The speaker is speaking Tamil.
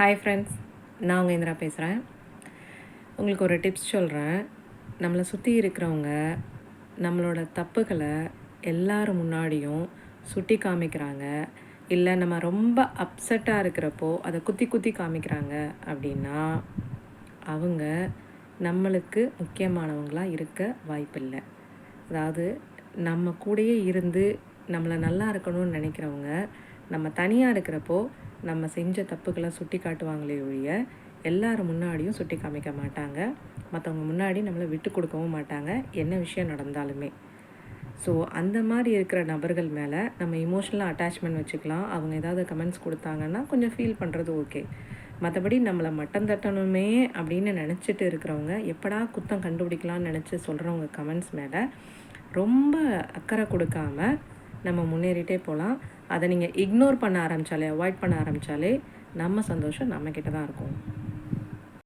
ஹாய் ஃப்ரெண்ட்ஸ் நான் உங்கள் இந்திரா பேசுகிறேன் உங்களுக்கு ஒரு டிப்ஸ் சொல்கிறேன் நம்மளை சுற்றி இருக்கிறவங்க நம்மளோட தப்புகளை எல்லோரும் முன்னாடியும் சுட்டி காமிக்கிறாங்க. இல்லை நம்ம ரொம்ப அப்செட்டாக இருக்கிறப்போ அதை குத்தி குத்தி காமிக்கிறாங்க அப்படின்னா அவங்க நம்மளுக்கு முக்கியமானவங்களாக இருக்க வாய்ப்பில்லை. அதாவது நம்ம கூடயே இருந்து நம்மளை நல்லா இருக்கணும்னு நினைக்கிறவங்க நம்ம தனியாக இருக்கிறப்போ நம்ம செஞ்ச தப்புகளை சுட்டி காட்டுவாங்களே ஒழிய எல்லாரும் முன்னாடியும் சுட்டி காமிக்க மாட்டாங்க. மற்றவங்க முன்னாடி நம்மளை விட்டு கொடுக்கவும் மாட்டாங்க. என்ன விஷயம் நடந்தாலுமே. ஸோ அந்த மாதிரி இருக்கிற நபர்கள் மேலே நம்ம இமோஷனலாக அட்டாச்மெண்ட் வச்சுக்கலாம். அவங்க ஏதாவது கமெண்ட்ஸ் கொடுத்தாங்கன்னா கொஞ்சம் ஃபீல் பண்ணுறது ஓகே மற்றபடி நம்மளை மட்டம் தட்டணுமே அப்படின்னு நினச்சிட்டு இருக்கிறவங்க எப்படா குத்தம் கண்டுபிடிக்கலாம்னு நினச்சி சொல்கிறவங்க கமெண்ட்ஸ் மேலே ரொம்ப அக்கறை கொடுக்காம நம்ம முன்னேறிட்டே போகலாம் அதை நீங்கள் இக்னோர் பண்ண ஆரம்பித்தாலே அவாய்ட் பண்ண ஆரம்பித்தாலே நம்ம சந்தோஷம் நம்மக்கிட்ட தான் இருக்கும்.